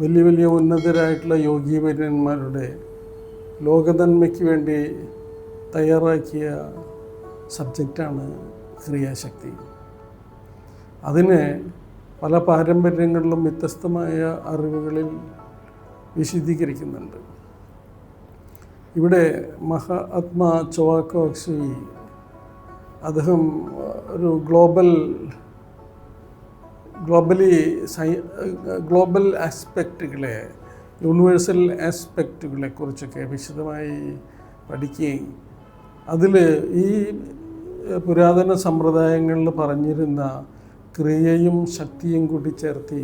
വലിയ വലിയ ഉന്നതരായിട്ടുള്ള യോഗീവര്യന്മാരുടെ ലോകനന്മയ്ക്ക് വേണ്ടി തയ്യാറാക്കിയ സബ്ജക്റ്റാണ് ക്രിയാശക്തി. അതിനെ പല പാരമ്പര്യങ്ങളിലും വ്യത്യസ്തമായ അറിവുകളിൽ വിശദീകരിക്കുന്നുണ്ട്. ഇവിടെ മഹാത്മാ ചൊവാക്കോക്സി അദ്ദേഹം ഒരു ഗ്ലോബൽ ഗ്ലോബലി സൈ ഗ്ലോബൽ ആസ്പെക്റ്റുകളെ യൂണിവേഴ്സൽ ആസ്പെക്റ്റുകളെ കുറിച്ചൊക്കെ വിശദമായി പഠിക്കുകയും അതിൽ ഈ പുരാതന സമ്പ്രദായങ്ങളിൽ പറഞ്ഞിരുന്ന ക്രിയയും ശക്തിയും കൂടി ചേർത്തി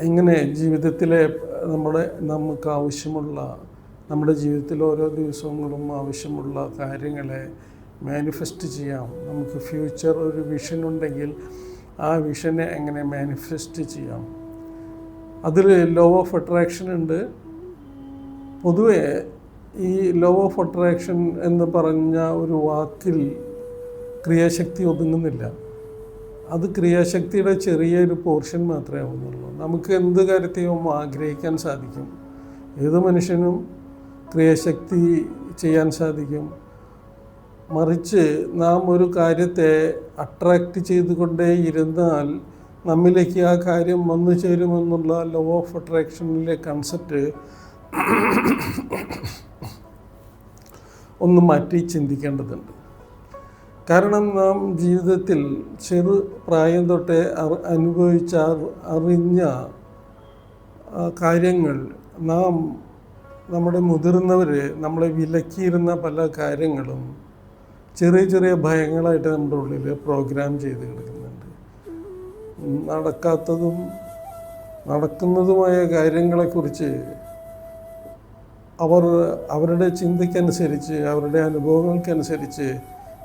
എങ്ങനെ ജീവിതത്തിലെ നമ്മുടെ നമുക്ക് ആവശ്യമുള്ള നമ്മുടെ ജീവിതത്തിൽ ഓരോ ദിവസങ്ങളും ആവശ്യമുള്ള കാര്യങ്ങളെ മാനിഫെസ്റ്റ് ചെയ്യാം. നമുക്ക് ഫ്യൂച്ചർ ഒരു വിഷൻ ഉണ്ടെങ്കിൽ ആ വിഷനെ എങ്ങനെ മാനിഫെസ്റ്റ് ചെയ്യാം? അതിൽ ലോ ഓഫ് അട്രാക്ഷൻ ഉണ്ട്. പൊതുവെ ഈ ലോ ഓഫ് അട്രാക്ഷൻ എന്ന് പറഞ്ഞ ഒരു വാക്കിൽ ക്രിയാശക്തി ഒതുങ്ങുന്നില്ല. അത് ക്രിയാശക്തിയുടെ ചെറിയൊരു പോർഷൻ മാത്രമേ ആവുന്നുള്ളൂ. നമുക്ക് എന്ത് കാര്യത്തെയും ആഗ്രഹിക്കാൻ സാധിക്കും. ഏത് മനുഷ്യനും ക്രിയാശക്തി ചെയ്യാൻ സാധിക്കും. മറിച്ച് നാം ഒരു കാര്യത്തെ അട്രാക്റ്റ് ചെയ്തുകൊണ്ടേ ഇരുന്നാൽ നമ്മിലേക്ക് ആ കാര്യം വന്നു ചേരുമെന്നുള്ള ലോ ഓഫ് അട്രാക്ഷനിലെ കൺസെപ്റ്റ് ഒന്ന് മാറ്റി ചിന്തിക്കേണ്ടതുണ്ട്. കാരണം നാം ജീവിതത്തിൽ ചെറു പ്രായം തൊട്ടേ അനുഭവിച്ച അറിഞ്ഞ കാര്യങ്ങൾ നാം നമ്മുടെ മുതിർന്നവർ നമ്മളെ വിലക്കിയിരുന്ന പല കാര്യങ്ങളും ചെറിയ ചെറിയ ഭയങ്ങളായിട്ട് നമ്മുടെ ഉള്ളിൽ പ്രോഗ്രാം ചെയ്ത് കിടക്കുന്നുണ്ട്. നടക്കാത്തതും നടക്കുന്നതുമായ കാര്യങ്ങളെക്കുറിച്ച് അവർ അവരുടെ ചിന്തയ്ക്കനുസരിച്ച് അവരുടെ അനുഭവങ്ങൾക്കനുസരിച്ച്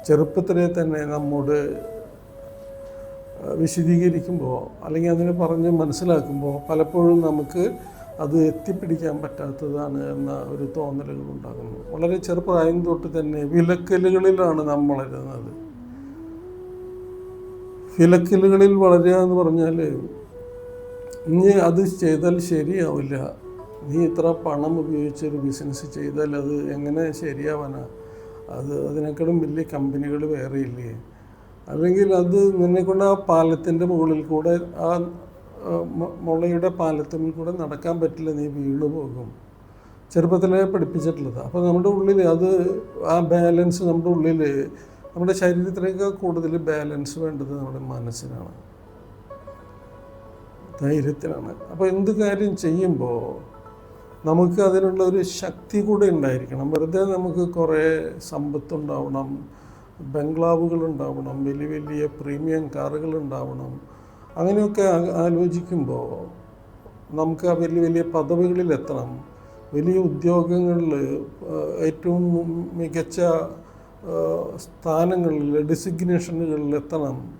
ചെറുപ്പത്തിലെ തന്നെ നമ്മോട് വിശദീകരിക്കുമ്പോൾ അല്ലെങ്കിൽ അതിനെ പറഞ്ഞ് മനസ്സിലാക്കുമ്പോൾ പലപ്പോഴും നമുക്ക് അത് എത്തിപ്പിടിക്കാൻ പറ്റാത്തതാണ് എന്ന ഒരു തോന്നലുകൾ ഉണ്ടാകുന്നു. വളരെ ചെറുപ്രായം തൊട്ട് തന്നെ വിലക്കലുകളിലാണ് നാം വളരുന്നത് വിലക്കലുകളിൽ വളരുക എന്ന് പറഞ്ഞാൽ നീ അത് ചെയ്താൽ ശരിയാവില്ല. നീ ഇത്ര പണം ഉപയോഗിച്ചൊരു ബിസിനസ് ചെയ്താൽ അത് എങ്ങനെ ശരിയാവാനാ? അത് അതിനേക്കാളും വലിയ കമ്പനികൾ വേറെ ഇല്ലേ? അല്ലെങ്കിൽ അത് നിന്നെക്കൊണ്ട് ആ പാലത്തിന്റെ മുകളിൽ കൂടെ ആ മുളയുടെ പാലത്തിൽ കൂടെ നടക്കാൻ പറ്റില്ല നീ വീണു പോകും. ചെറുപ്പത്തിലേ പഠിപ്പിച്ചിട്ടുള്ളത്. അപ്പോൾ നമ്മുടെ ഉള്ളിൽ അത് ആ ബാലൻസ് നമ്മുടെ ഉള്ളിൽ നമ്മുടെ ശരീരത്തിലേക്ക് കൂടുതൽ ബാലൻസ് വേണ്ടത് നമ്മുടെ മനസ്സിനാണ്. ധൈര്യത്തിനാണ്. അപ്പോൾ എന്ത് കാര്യം ചെയ്യുമ്പോൾ നമുക്ക് അതിനുള്ള ഒരു ശക്തി കൂടെ ഉണ്ടായിരിക്കണം. വെറുതെ നമുക്ക് കുറേ സമ്പത്തുണ്ടാവണം ബംഗ്ലാവുകൾ ഉണ്ടാവണം വലിയ വലിയ പ്രീമിയം കാറുകൾ ഉണ്ടാവണം അങ്ങനെയൊക്കെ ആലോചിക്കുമ്പോൾ നമുക്ക് ആ വലിയ വലിയ പദവികളിലെത്തണം. വലിയ ഉദ്യോഗങ്ങളിൽ ഏറ്റവും മികച്ച സ്ഥാനങ്ങളിൽ ഡെസിഗ്നേഷനുകളിൽ എത്തണം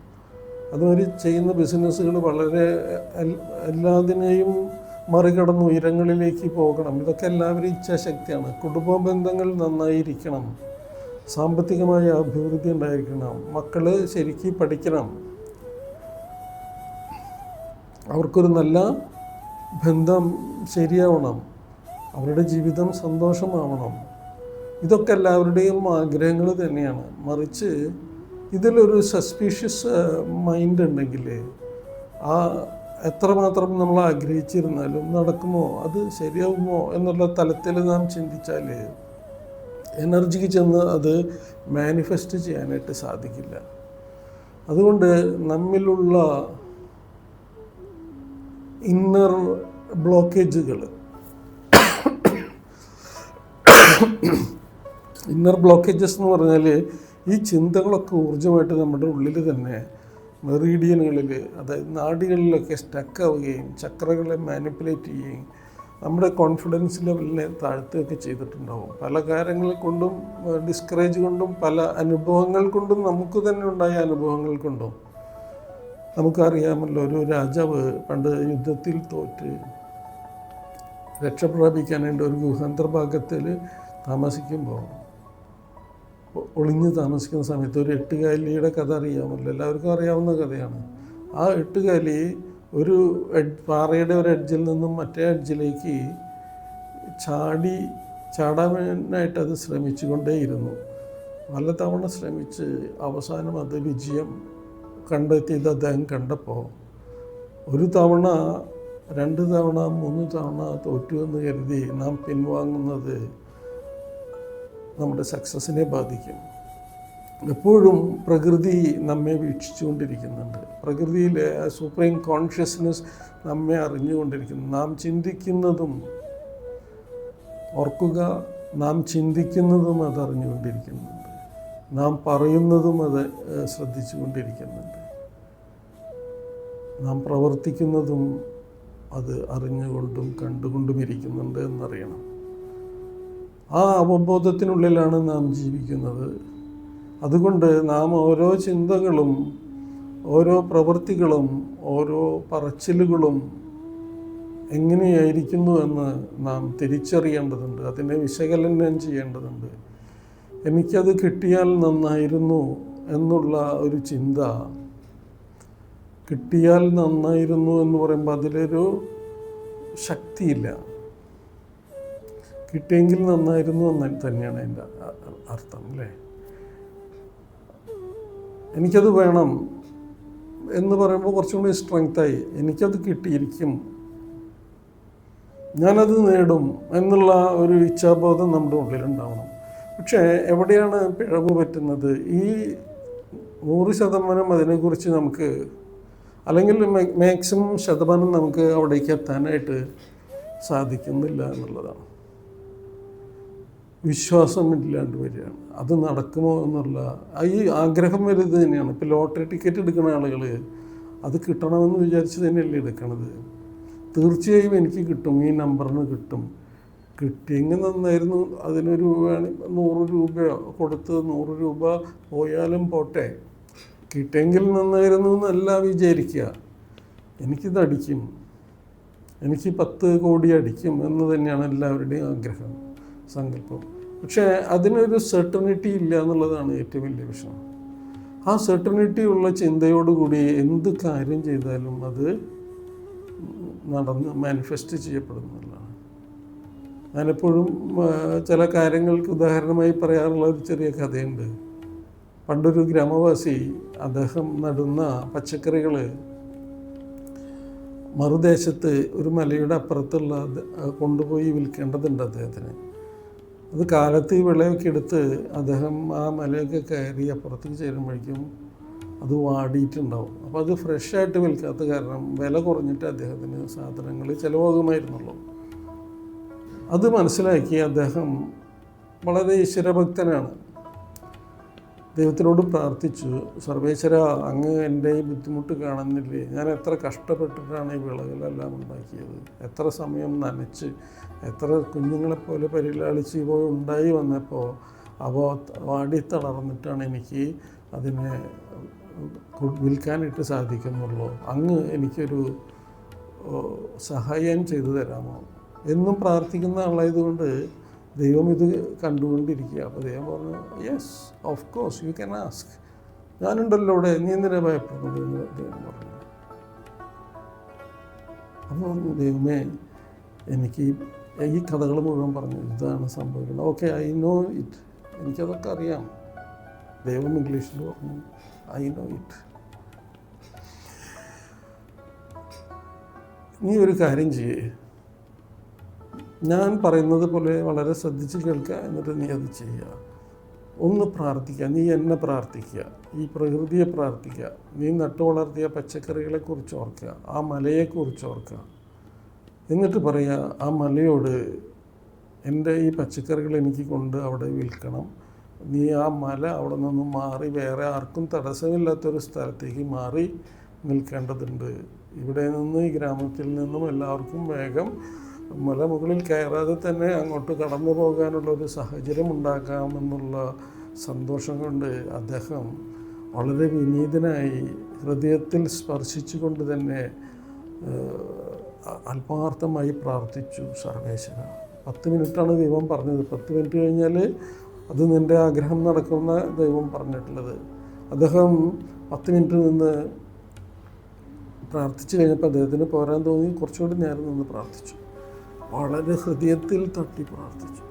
അതുവരെ ചെയ്യുന്ന ബിസിനസ്സുകൾ വളരെ എല്ലാതിനെയും മറികടന്ന് ഉയരങ്ങളിലേക്ക് പോകണം. ഇതൊക്കെ എല്ലാവരും ഇച്ഛാശക്തിയാണ്. കുടുംബ ബന്ധങ്ങൾ നന്നായിരിക്കണം. സാമ്പത്തികമായ അഭിവൃദ്ധി ഉണ്ടായിരിക്കണം. മക്കൾ ശരിക്കും പഠിക്കണം. അവർക്കൊരു നല്ല ബന്ധം ശരിയാവണം. അവരുടെ ജീവിതം സന്തോഷമാവണം. ഇതൊക്കെ എല്ലാവരുടെയും ആഗ്രഹങ്ങൾ തന്നെയാണ്. മറിച്ച് ഇതിലൊരു സസ്പീഷ്യസ് മൈൻഡ് ഉണ്ടെങ്കിൽ ആ എത്രമാത്രം നമ്മൾ ആഗ്രഹിച്ചിരുന്നാലും നടക്കുമോ അത് ശരിയാവുമോ എന്നുള്ള തലത്തിൽ നാം ചിന്തിച്ചാൽ എനർജിക്ക് ചെന്ന് അത് മാനിഫെസ്റ്റ് ചെയ്യാനായിട്ട് സാധിക്കില്ല. അതുകൊണ്ട് നമ്മിലുള്ള ഇന്നർ ബ്ലോക്കേജുകൾ. ഇന്നർ ബ്ലോക്കേജസ് എന്ന് പറഞ്ഞാൽ ഈ ചിന്തകളൊക്കെ ഊർജമായിട്ട് നമ്മുടെ ഉള്ളിൽ തന്നെ മെറീഡിയനുകളിൽ അതായത് നാഡികളിലൊക്കെ സ്റ്റക്കാവുകയും ചക്രകളെ മാനിപ്പുലേറ്റ് ചെയ്യുകയും നമ്മുടെ കോൺഫിഡൻസ് ലെവലിനെ താഴ്ത്തുകയൊക്കെ ചെയ്തിട്ടുണ്ടാവും. പല കാര്യങ്ങൾ കൊണ്ടും ഡിസ്കറേജ് കൊണ്ടും പല അനുഭവങ്ങൾ കൊണ്ടും നമുക്ക് തന്നെ ഉണ്ടായ അനുഭവങ്ങൾ കൊണ്ടും നമുക്കറിയാമല്ലോ ഒരു രാജാവ് പണ്ട് യുദ്ധത്തിൽ തോറ്റ്. രക്ഷപ്രാപിക്കാനായിട്ട് ഒരു ഗുഹാന്തർഭാഗത്തിൽ താമസിക്കുമ്പോൾ ഒളിഞ്ഞ് താമസിക്കുന്ന സമയത്ത് ഒരു എട്ടുകാലിയുടെ കഥ അറിയാമല്ലോ. എല്ലാവർക്കും അറിയാവുന്ന കഥയാണ്. ആ എട്ടുകാലി ഒരു പാറയുടെ ഒരു എഡ്ജിൽ നിന്നും മറ്റേ എഡ്ജിലേക്ക് ചാടി ചാടാനായിട്ട് അത് ശ്രമിച്ചുകൊണ്ടേയിരുന്നു. പലതവണ ശ്രമിച്ച് അവസാനം അത് വിജയം കണ്ടെത്തിയത് അദ്ദേഹം കണ്ടപ്പോൾ ഒരു തവണ രണ്ട് തവണ മൂന്ന് തവണ തോറ്റു എന്ന് കരുതി നാം പിൻവാങ്ങുന്നത് നമ്മുടെ സക്സസിനെ ബാധിക്കും. എപ്പോഴും പ്രകൃതി നമ്മെ വീക്ഷിച്ചുകൊണ്ടിരിക്കുന്നുണ്ട്. പ്രകൃതിയിലെ സുപ്രീം കോൺഷ്യസ്നെസ് നമ്മെ അറിഞ്ഞുകൊണ്ടിരിക്കുന്നു. നാം ചിന്തിക്കുന്നതും ഓർക്കുക നാം ചിന്തിക്കുന്നതും അതറിഞ്ഞുകൊണ്ടിരിക്കുന്നു. നാം പറയുന്നതും അത് ശ്രദ്ധിച്ചു കൊണ്ടിരിക്കുന്നുണ്ട് നാം പ്രവർത്തിക്കുന്നതും അത് അറിഞ്ഞുകൊണ്ടും കണ്ടുകൊണ്ടും ഇരിക്കുന്നുണ്ട് എന്നറിയണം. ആ അവബോധത്തിനുള്ളിലാണ് നാം ജീവിക്കുന്നത്. അതുകൊണ്ട് നാം ഓരോ ചിന്തകളും ഓരോ പ്രവൃത്തികളും ഓരോ പറച്ചിലുകളും എങ്ങനെയായിരിക്കുന്നു എന്ന് നാം തിരിച്ചറിയേണ്ടതുണ്ട്. അതിനെ വിശകലനം ചെയ്യേണ്ടതുണ്ട്. എനിക്കത് കിട്ടിയാൽ നന്നായിരുന്നു എന്നുള്ള ഒരു ചിന്ത കിട്ടിയാൽ നന്നായിരുന്നു എന്ന് പറയുമ്പോൾ അതിലൊരു ശക്തിയില്ല. കിട്ടിയെങ്കിൽ നന്നായിരുന്നു എന്ന് തന്നെയാണ് എന്റെ അർത്ഥം അല്ലേ? എനിക്കത് വേണം എന്ന് പറയുമ്പോൾ കുറച്ചും കൂടി സ്ട്രെങ്തായി എനിക്കത് കിട്ടിയിരിക്കും. ഞാനത് നേടും എന്നുള്ള ഒരു ഇച്ഛാബോധം നമ്മുടെ ഉള്ളിലുണ്ടാവണം. പക്ഷേ എവിടെയാണ് പിഴവ് പറ്റുന്നത്? ഈ നൂറ് ശതമാനം അതിനെക്കുറിച്ച് നമുക്ക് അല്ലെങ്കിൽ മാക്സിമം ശതമാനം നമുക്ക് അവിടേക്ക് എത്താനായിട്ട് സാധിക്കുന്നില്ല എന്നുള്ളതാണ്. വിശ്വാസമില്ലാണ്ട് വരികയാണ്. അത് നടക്കുമോ എന്നുള്ള ഈ ആഗ്രഹം വരുന്നത് തന്നെയാണ്. ഇപ്പോൾ ലോട്ടറി ടിക്കറ്റ് എടുക്കുന്ന ആളുകൾ അത് കിട്ടണമെന്ന് വിചാരിച്ച് തന്നെയല്ലേ എടുക്കണത്? തീർച്ചയായും എനിക്ക് കിട്ടും. ഈ നമ്പറിന് കിട്ടും. കിട്ടിയെങ്കിൽ നന്നായിരുന്നു? അതിനൊരു നൂറ് രൂപ കൊടുത്ത് നൂറ് രൂപ പോയാലും പോട്ടെ. കിട്ടിയെങ്കിൽ നന്നായിരുന്നു എന്നല്ല വിചാരിക്കുക. എനിക്കിത് അടിക്കും. എനിക്ക് പത്ത് കോടി അടിക്കും എന്ന് തന്നെയാണ് എല്ലാവരുടെയും ആഗ്രഹം സങ്കല്പം. പക്ഷേ അതിനൊരു സെർട്ടണിറ്റി ഇല്ല എന്നുള്ളതാണ് ഏറ്റവും വലിയ വിഷയം ആ സെർട്ടണിറ്റി ഉള്ള ചിന്തയോടുകൂടി എന്ത് കാര്യം ചെയ്താലും അത് നടന്ന് മാനിഫെസ്റ്റ് ചെയ്യപ്പെടുന്നതാണ് ഞാനെപ്പോഴും ചില കാര്യങ്ങൾക്ക് ഉദാഹരണമായി പറയാറുള്ള ഒരു ചെറിയ കഥയുണ്ട്. പണ്ടൊരു ഗ്രാമവാസി അദ്ദേഹം നടുന്ന പച്ചക്കറികൾ മറുദേശത്ത് ഒരു മലയുടെ അപ്പുറത്തുള്ള കൊണ്ടുപോയി വിൽക്കേണ്ടതുണ്ട് അദ്ദേഹത്തിന്. അത് കാലത്ത് വിളയൊക്കെ എടുത്ത് അദ്ദേഹം ആ മലയൊക്കെ കയറി അപ്പുറത്തേക്ക് ചേരുമ്പോഴേക്കും അത് വാടിയിട്ടുണ്ടാവും. അപ്പോൾ അത് ഫ്രഷായിട്ട് വിൽക്കാത്ത കാരണം വില കുറഞ്ഞിട്ട് അദ്ദേഹത്തിന് സാധനങ്ങൾ ചിലവാകുമായിരുന്നുള്ളൂ. അത് മനസ്സിലാക്കി അദ്ദേഹം വളരെ ഈശ്വരഭക്തനാണ്. ദൈവത്തിനോട് പ്രാർത്ഥിച്ചു സർവേശ്വര അങ്ങ് എന്റെ ഈ ബുദ്ധിമുട്ട് കാണുന്നില്ലേ? ഞാൻ എത്ര കഷ്ടപ്പെട്ടിട്ടാണ് ഈ വിളകളെല്ലാം ഉണ്ടാക്കിയത്? എത്ര സമയം നനച്ച് എത്ര കുഞ്ഞുങ്ങളെപ്പോലെ പരിലാളിച്ച് പോയി ഉണ്ടായി വന്നപ്പോൾ അപ്പോൾ വാടി തളർന്നിട്ടാണ് എനിക്ക് അതിനെ വിൽക്കാനായിട്ട് സാധിക്കുന്നുള്ളൂ. അങ്ങ് എനിക്കൊരു സഹായം ചെയ്തു തരാമോ? എന്നും പ്രാർത്ഥിക്കുന്ന ആളായതുകൊണ്ട് ദൈവം ഇത് കണ്ടുകൊണ്ടിരിക്കുക അപ്പോൾ ദൈവം പറഞ്ഞു yes of course you can ask ഞാനുണ്ടല്ലോ ഇവിടെ നീ എന്തിനാ ഭയപ്പെടുന്നത്? എന്ന് ദൈവം പറഞ്ഞു. അപ്പോൾ ദൈവമേ എനിക്ക് ഈ കഥകൾ മുഴുവൻ പറഞ്ഞു ഇതാണ് സംഭവിക്കുന്നത്. ഓക്കെ ഐ നോ ഇറ്റ് എനിക്കതൊക്കെ അറിയാം. ദൈവം ഇംഗ്ലീഷിൽ പറഞ്ഞു ഐ നോ ഇറ്റ് നീ ഒരു കാര്യം ചെയ്യേ. ഞാൻ പറയുന്നത് പോലെ വളരെ ശ്രദ്ധിച്ച് കേൾക്കുക എന്നിട്ട് നീ അത് ചെയ്യുക. ഒന്ന് പ്രാർത്ഥിക്കുക. നീ എന്നെ പ്രാർത്ഥിക്കുക. ഈ പ്രകൃതിയെ പ്രാർത്ഥിക്കുക. നീ നട്ടു വളർത്തിയ പച്ചക്കറികളെക്കുറിച്ച് ഓർക്കുക. ആ മലയെക്കുറിച്ച് ഓർക്കുക. എന്നിട്ട് പറയുക ആ മലയോട് എന്റെ ഈ പച്ചക്കറികൾ എനിക്ക് കൊണ്ട് അവിടെ വിൽക്കണം. നീ ആ മല അവിടെ നിന്ന് മാറി വേറെ ആർക്കും തടസ്സമില്ലാത്തൊരു സ്ഥലത്തേക്ക് മാറി നിൽക്കേണ്ടതുണ്ട്. ഇവിടെ നിന്ന് ഈ ഗ്രാമത്തിൽ നിന്നും എല്ലാവർക്കും വേഗം മലമുകളിൽ കയറാതെ തന്നെ അങ്ങോട്ട് കടന്നു പോകാനുള്ള ഒരു സാഹചര്യം ഉണ്ടാക്കാമെന്നുള്ള സന്തോഷം കൊണ്ട് അദ്ദേഹം വളരെ വിനീതനായി ഹൃദയത്തിൽ സ്പർശിച്ചുകൊണ്ട് തന്നെ അല്പാർത്ഥമായി പ്രാർത്ഥിച്ചു സർവേശ്വര പത്ത് മിനിറ്റാണ് ദൈവം പറഞ്ഞത്. പത്ത് മിനിറ്റ് കഴിഞ്ഞാൽ അത് നിന്റെ ആഗ്രഹം നടക്കുന്ന ദൈവം പറഞ്ഞിട്ടുള്ളത്. അദ്ദേഹം പത്ത് മിനിറ്റ് നിന്ന് പ്രാർത്ഥിച്ചു കഴിഞ്ഞപ്പോൾ അദ്ദേഹത്തിന് പോരാൻ തോന്നി. കുറച്ചുകൂടി നേരം നിന്ന് പ്രാർത്ഥിച്ചു. വളരെ ഹൃദയത്തിൽ തട്ടി പ്രാർത്ഥിച്ചു.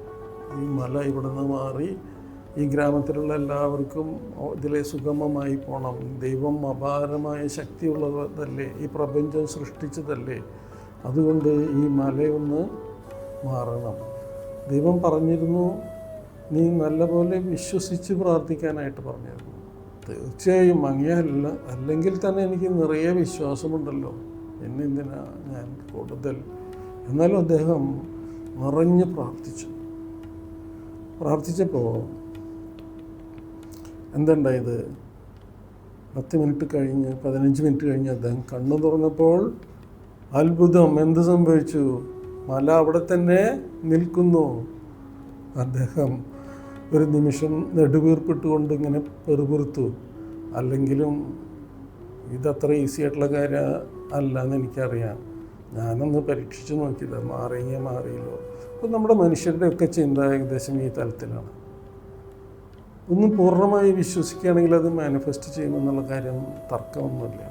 ഈ മല ഇവിടെ നിന്ന് മാറി ഈ ഗ്രാമത്തിലുള്ള എല്ലാവർക്കും ഇതിലെ സുഗമമായി പോകണം ദൈവം അപാരമായ ശക്തിയുള്ളതല്ലേ? ഈ പ്രപഞ്ചം സൃഷ്ടിച്ചതല്ലേ? അതുകൊണ്ട് ഈ മലയൊന്ന് മാറണം. ദൈവം പറഞ്ഞിരുന്നു നീ നല്ലപോലെ വിശ്വസിച്ച് പ്രാർത്ഥിക്കാനായിട്ട് പറഞ്ഞിരുന്നു. തീർച്ചയായും അങ്ങനെയല്ല അല്ലെങ്കിൽ തന്നെ എനിക്ക് നിറയെ വിശ്വാസമുണ്ടല്ലോ. എന്നെന്തിനാ ഞാൻ കൂടുതൽ എന്നാലും അദ്ദേഹം നിറഞ്ഞ് പ്രാർത്ഥിച്ചു. പ്രാർത്ഥിച്ചപ്പോൾ എന്തുണ്ടായത്? പത്ത് മിനിറ്റ് കഴിഞ്ഞ് പതിനഞ്ച് മിനിറ്റ് കഴിഞ്ഞ് അദ്ദേഹം കണ്ണു തുറന്നപ്പോൾ അത്ഭുതം. എന്ത് സംഭവിച്ചു? മല അവിടെ തന്നെ നിൽക്കുന്നു. അദ്ദേഹം ഒരു നിമിഷം നെടുവീർപ്പിട്ടുകൊണ്ട് ഇങ്ങനെ പെറുപുറുത്തു. അല്ലെങ്കിലും ഇതത്ര ഈസി ആയിട്ടുള്ള കാര്യം അല്ല എന്ന് എനിക്കറിയാം. ഞാനൊന്ന് പരീക്ഷിച്ച് നോക്കിയില്ല മാറിയെങ്കിൽ മാറിയില്ലോ അപ്പം നമ്മുടെ മനുഷ്യരുടെയൊക്കെ ചിന്ത ഏകദേശം ഈ തലത്തിലാണ്. ഒന്ന് പൂർണമായി വിശ്വസിക്കുകയാണെങ്കിൽ അത് മാനിഫെസ്റ്റ് ചെയ്യുമെന്നുള്ള കാര്യം തർക്കമൊന്നുമില്ല.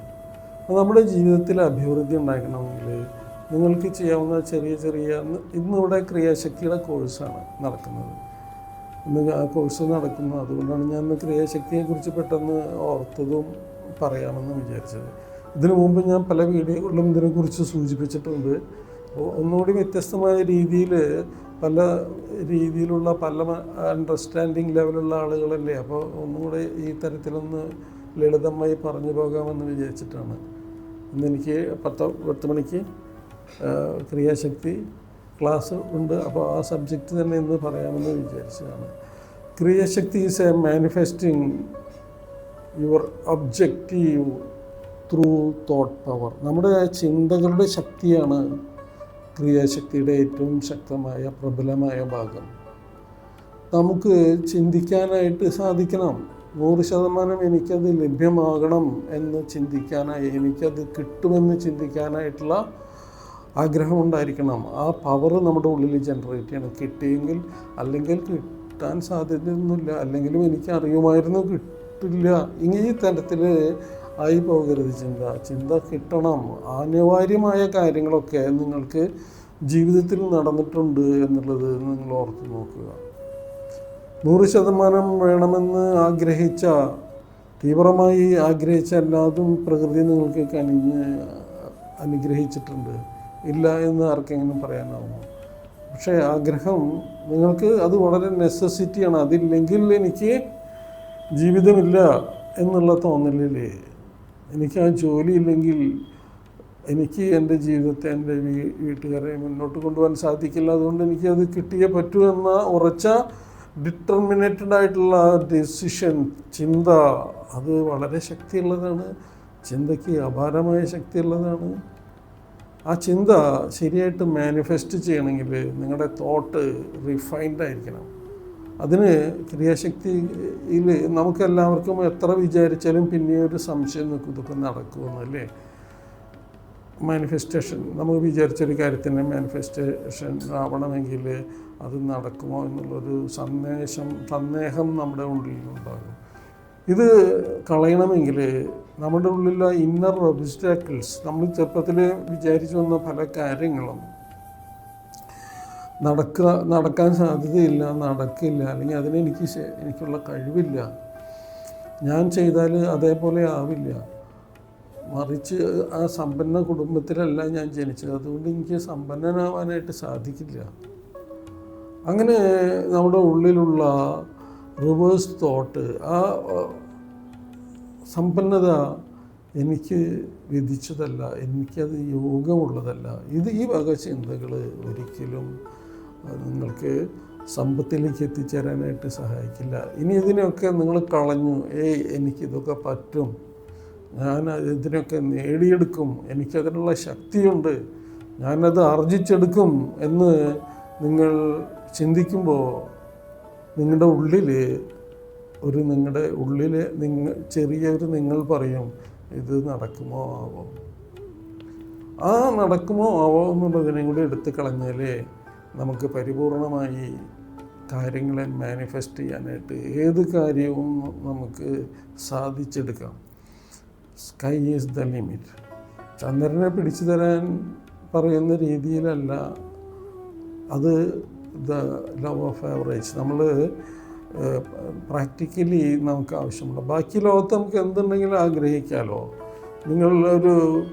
അപ്പോൾ നമ്മുടെ ജീവിതത്തിൽ അഭിവൃദ്ധി ഉണ്ടാക്കണമെങ്കിൽ നിങ്ങൾക്ക് ചെയ്യാവുന്ന ചെറിയ ചെറിയ ഇന്നിവിടെ ക്രിയാശക്തിയുടെ കോഴ്സാണ് നടക്കുന്നത്. ഇന്ന് ആ കോഴ്സ് നടക്കുന്നു. അതുകൊണ്ടാണ് ഞാൻ ക്രിയാശക്തിയെക്കുറിച്ച് പെട്ടെന്ന് ഓർത്തതും പറയാമെന്ന് വിചാരിച്ചത്. ഇതിനു മുമ്പ് ഞാൻ പല വീഡിയോകളിലും ഇതിനെക്കുറിച്ച് സൂചിപ്പിച്ചിട്ടുണ്ട്. ഒന്നുകൂടി വ്യത്യസ്തമായ രീതിയിൽ പല രീതിയിലുള്ള പല അണ്ടർസ്റ്റാൻഡിങ് ലെവലുള്ള ആളുകളല്ലേ? അപ്പോൾ ഒന്നുകൂടെ ഈ തരത്തിലൊന്ന് ലളിതമായി പറഞ്ഞു പോകാമെന്ന് വിചാരിച്ചിട്ടാണ്. ഇന്ന് എനിക്ക് പത്ത് പത്ത് മണിക്ക് ക്രിയാശക്തി ക്ലാസ് ഉണ്ട്. അപ്പോൾ ആ സബ്ജക്റ്റ് തന്നെ ഇന്ന് പറയാമെന്ന് വിചാരിച്ചതാണ്. ക്രിയാശക്തി is a manifesting your objective through thought power നമ്മുടെ ചിന്തകളുടെ ശക്തിയാണ് ക്രിയാശക്തിയുടെ ഏറ്റവും ശക്തമായ പ്രബലമായ ഭാഗം. നമുക്ക് ചിന്തിക്കാനായിട്ട് സാധിക്കണം. നൂറ് ശതമാനം എനിക്കത് ലഭ്യമാകണം എന്ന് ചിന്തിക്കാനായി എനിക്കത് കിട്ടുമെന്ന് ചിന്തിക്കാനായിട്ടുള്ള ആഗ്രഹം ഉണ്ടായിരിക്കണം. ആ പവർ നമ്മുടെ ഉള്ളിൽ ജനറേറ്റ് ചെയ്യണം. കിട്ടിയെങ്കിൽ അല്ലെങ്കിൽ കിട്ടാൻ സാധ്യതയൊന്നുമില്ല. അല്ലെങ്കിലും എനിക്ക് അറിയുമായിരുന്നു കിട്ടില്ല. ഇങ്ങനെ തരത്തിൽ ആയി പോകരുത് ചിന്ത. ചിന്ത കിട്ടണം. അനിവാര്യമായ കാര്യങ്ങളൊക്കെ നിങ്ങൾക്ക് ജീവിതത്തിൽ നടന്നിട്ടുണ്ട് എന്നുള്ളത് നിങ്ങൾ ഓർത്ത് നോക്കുക. നൂറ് ശതമാനം വേണമെന്ന് ആഗ്രഹിച്ച തീവ്രമായി ആഗ്രഹിച്ച എല്ലാതും പ്രകൃതി നിങ്ങൾക്ക് കനിഞ്ഞ് അനുഗ്രഹിച്ചിട്ടുണ്ട്. ഇല്ല എന്ന് ആർക്കെങ്കിലും പറയാനാവുമോ? പക്ഷേ ആഗ്രഹം നിങ്ങൾക്ക് അത് വളരെ നെസസിറ്റിയാണ് അതില്ലെങ്കിൽ എനിക്ക് ജീവിതമില്ല എന്നുള്ള തോന്നലില്ലേ? എനിക്ക് ആ ജോലി ഇല്ലെങ്കിൽ എനിക്ക് എന്റെ ജീവിതത്തെ എന്റെ വീട്ടുകാരെ മുന്നോട്ട് കൊണ്ടുപോകാൻ സാധിക്കില്ല. അതുകൊണ്ട് എനിക്ക് അത് കിട്ടിയേ പറ്റൂ എന്ന ഉറച്ച ഡിറ്റർമിനേറ്റഡ് ആയിട്ടുള്ള ഡിസിഷൻ ചിന്ത അത് വളരെ ശക്തിയുള്ളതാണ്. ചിന്തയ്ക്ക് അപാരമായ ശക്തിയുള്ളതാണ്. ആ ചിന്ത ശരിയായിട്ട് മാനിഫെസ്റ്റ് ചെയ്യണമെങ്കിൽ നിങ്ങളുടെ തോട്ട് റിഫൈൻഡ് ആയിരിക്കണം. അതിന് ക്രിയാശക്തിയിൽ നമുക്കെല്ലാവർക്കും എത്ര വിചാരിച്ചാലും പിന്നെ ഒരു സംശയം നിൽക്കും ഇതൊക്കെ നടക്കുമെന്നല്ലേ മാനിഫെസ്റ്റേഷൻ നമുക്ക് വിചാരിച്ചൊരു കാര്യത്തിന് മാനിഫെസ്റ്റേഷൻ ആവണമെങ്കിൽ അത് നടക്കുമോ എന്നുള്ളൊരു സന്ദേശം സന്ദേഹം നമ്മുടെ ഉള്ളിൽ ഉണ്ടാകും. ഇത് കളയണമെങ്കിൽ നമ്മുടെ ഉള്ളിലുള്ള ഇന്നർ ഒബ്സ്റ്റാക്കിൾസ് നമ്മൾ ചെറുപ്പത്തിൽ വിചാരിച്ചു വന്ന പല കാര്യങ്ങളും നടക്കുക നടക്കാൻ സാധ്യതയില്ല നടക്കില്ല അല്ലെങ്കിൽ അതിനെനിക്ക് എനിക്കുള്ള കഴിവില്ല. ഞാൻ ചെയ്താൽ അതേപോലെ ആവില്ല. മറിച്ച് ആ സമ്പന്ന കുടുംബത്തിലല്ല ഞാൻ ജനിച്ചത്. അതുകൊണ്ട് എനിക്ക് സമ്പന്നനാവാനായിട്ട് സാധിക്കില്ല. അങ്ങനെ നമ്മുടെ ഉള്ളിലുള്ള റിവേഴ്സ് തോട്ട് ആ സമ്പന്നത എനിക്ക് വിധിച്ചതല്ല. എനിക്കത് യോഗമുള്ളതല്ല. ഇത് ഈ വക ചിന്തകൾ ഒരിക്കലും നിങ്ങൾക്ക് സമ്പത്തിലേക്ക് എത്തിച്ചേരാനായിട്ട് സഹായിക്കില്ല. ഇനി ഇതിനെയൊക്കെ നിങ്ങൾ കളഞ്ഞു. ഏയ് എനിക്കിതൊക്കെ പറ്റും. ഞാൻ ഇതിനൊക്കെ നേടിയെടുക്കും. എനിക്കതിനുള്ള ശക്തിയുണ്ട്. ഞാനത് ആർജിച്ചെടുക്കും എന്ന് നിങ്ങൾ ചിന്തിക്കുമ്പോൾ നിങ്ങളുടെ ഉള്ളിൽ ഒരു നിങ്ങളുടെ ഉള്ളിൽ നിങ്ങൾ ചെറിയൊരു നിങ്ങൾ പറയും ഇത് നടക്കുമോ ആവോ? ആ നടക്കുമോ ആവോ എന്നുള്ളതിനെ കൂടി എടുത്തു കളഞ്ഞാലേ നമുക്ക് പരിപൂർണമായി കാര്യങ്ങളെ മാനിഫെസ്റ്റ് ചെയ്യാനായിട്ട് ഏത് കാര്യവും നമുക്ക് സാധിച്ചെടുക്കാം. സ്കൈ ഈസ് ദ ലിമിറ്റ് ചന്ദ്രനെ പിടിച്ചു തരാൻ പറയുന്ന രീതിയിലല്ല അത് ദ ലവ് ഓഫ് ആവറേജ് നമ്മൾ പ്രാക്ടിക്കലി നമുക്ക് ആവശ്യമുള്ള ബാക്കി ലോകത്ത് നമുക്ക് എന്തുണ്ടെങ്കിലും ആഗ്രഹിക്കാമല്ലോ നിങ്ങളൊരു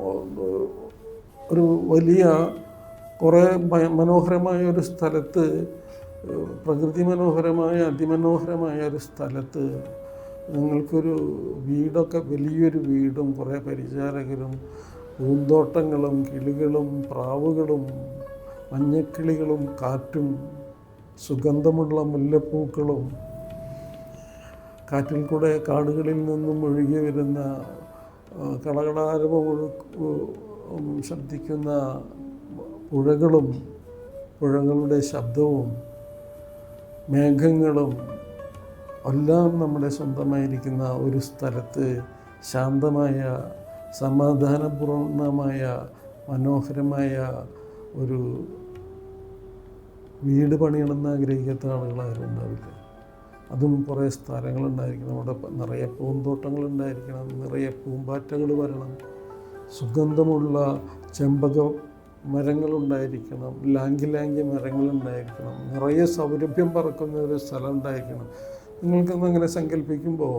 ഒരു ഒരു വലിയ കുറേ മനോഹരമായ ഒരു സ്ഥലത്ത് പ്രകൃതി മനോഹരമായ അതിമനോഹരമായ ഒരു സ്ഥലത്ത് നിങ്ങൾക്കൊരു വീടൊക്കെ വലിയൊരു വീടും കുറേ പരിചാരകരും പൂന്തോട്ടങ്ങളും കിളികളും പ്രാവുകളും മഞ്ഞക്കിളികളും കാറ്റും സുഗന്ധമുള്ള മുല്ലപ്പൂക്കളും കാറ്റിൽ കൂടെ കാടുകളിൽ നിന്നും ഒഴുകി വരുന്ന കളകളാരവം ശബ്ദിക്കുന്ന പുഴകളും പുഴകളുടെ ശബ്ദവും മേഘങ്ങളും എല്ലാം നമ്മുടെ സ്വന്തമായിരിക്കുന്ന ഒരു സ്ഥലത്ത് ശാന്തമായ സമാധാനപൂർണമായ മനോഹരമായ ഒരു വീട് പണിയണമെന്ന് ആഗ്രഹിക്കാത്ത ആളുകളാരും ഉണ്ടാവില്ല. അതും കുറേ സ്ഥലങ്ങളുണ്ടായിരിക്കണം. അവിടെ നിറയെ പൂന്തോട്ടങ്ങളുണ്ടായിരിക്കണം. നിറയെ പൂമ്പാറ്റകൾ വരണം. സുഗന്ധമുള്ള ചെമ്പക മരങ്ങളുണ്ടായിരിക്കണം ലാങ്കി ലാങ്കി മരങ്ങളുണ്ടായിരിക്കണം നിറയെ സൗരഭ്യം പറക്കുന്ന ഒരു സ്ഥലം ഉണ്ടായിരിക്കണം. നിങ്ങൾക്കൊന്നും അങ്ങനെ സങ്കല്പിക്കുമ്പോൾ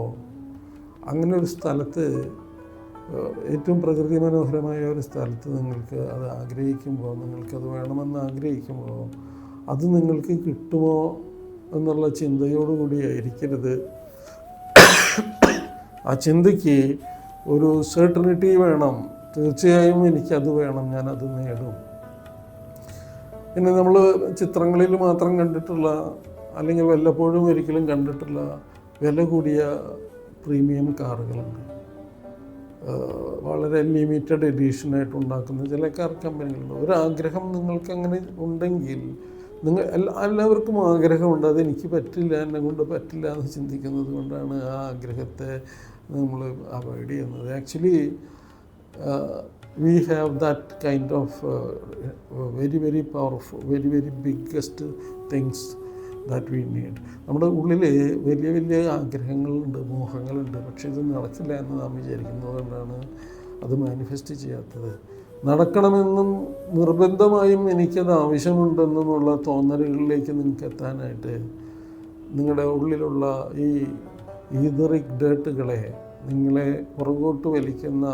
അങ്ങനെ ഒരു സ്ഥലത്ത് ഏറ്റവും പ്രകൃതി മനോഹരമായ ഒരു സ്ഥലത്ത് നിങ്ങൾക്ക് അത് ആഗ്രഹിക്കുമ്പോൾ നിങ്ങൾക്കത് വേണമെന്ന് ആഗ്രഹിക്കുമ്പോൾ അത് നിങ്ങൾക്ക് കിട്ടുമോ എന്നുള്ള ചിന്തയോടുകൂടി ആയിരിക്കരുത്. ആ ചിന്തയ്ക്ക് ഒരു സെർട്ടനിറ്റി വേണം. തീർച്ചയായും എനിക്കത് വേണം ഞാനത് നേടും. പിന്നെ നമ്മൾ ചിത്രങ്ങളിൽ മാത്രം കണ്ടിട്ടുള്ള അല്ലെങ്കിൽ വല്ലപ്പോഴും ഒരിക്കലും കണ്ടിട്ടുള്ള വില കൂടിയ പ്രീമിയം കാറുകളുണ്ട്. വളരെ ലിമിറ്റഡ് എഡീഷനായിട്ട് ഉണ്ടാക്കുന്ന ചില കാർ കമ്പനികളുണ്ട്. ഒരാഗ്രഹം നിങ്ങൾക്ക് അങ്ങനെ ഉണ്ടെങ്കിൽ നിങ്ങൾ എല്ലാ എല്ലാവർക്കും ആഗ്രഹമുണ്ട്. അതെനിക്ക് പറ്റില്ല എന്നെ കൊണ്ട് പറ്റില്ല എന്ന് ചിന്തിക്കുന്നത് കൊണ്ടാണ് ആ ആഗ്രഹത്തെ നമ്മൾ അവോയ്ഡ് ചെയ്യുന്നത്. Actually we have that kind of very very powerful very very biggest things that we need നമ്മുടെ ഉള്ളിൽ വലിയ വലിയ ആഗ്രഹങ്ങളുണ്ട് മോഹങ്ങളുണ്ട്. പക്ഷെ ഇത് നടക്കില്ല എന്ന് നാം വിചാരിക്കുന്നത് കൊണ്ടാണ് അത് മാനിഫെസ്റ്റ് ചെയ്യാത്തത്. നടക്കണമെന്നും നിർബന്ധമായും എനിക്കത് ആവശ്യമുണ്ടെന്നുമുള്ള തോന്നലുകളിലേക്ക് നിങ്ങൾക്ക് എത്താനായിട്ട് നിങ്ങളുടെ ഉള്ളിലുള്ള ഈ ഈതറിക് ഡേട്ടുകളെ നിങ്ങളെ പുറകോട്ട് വലിക്കുന്ന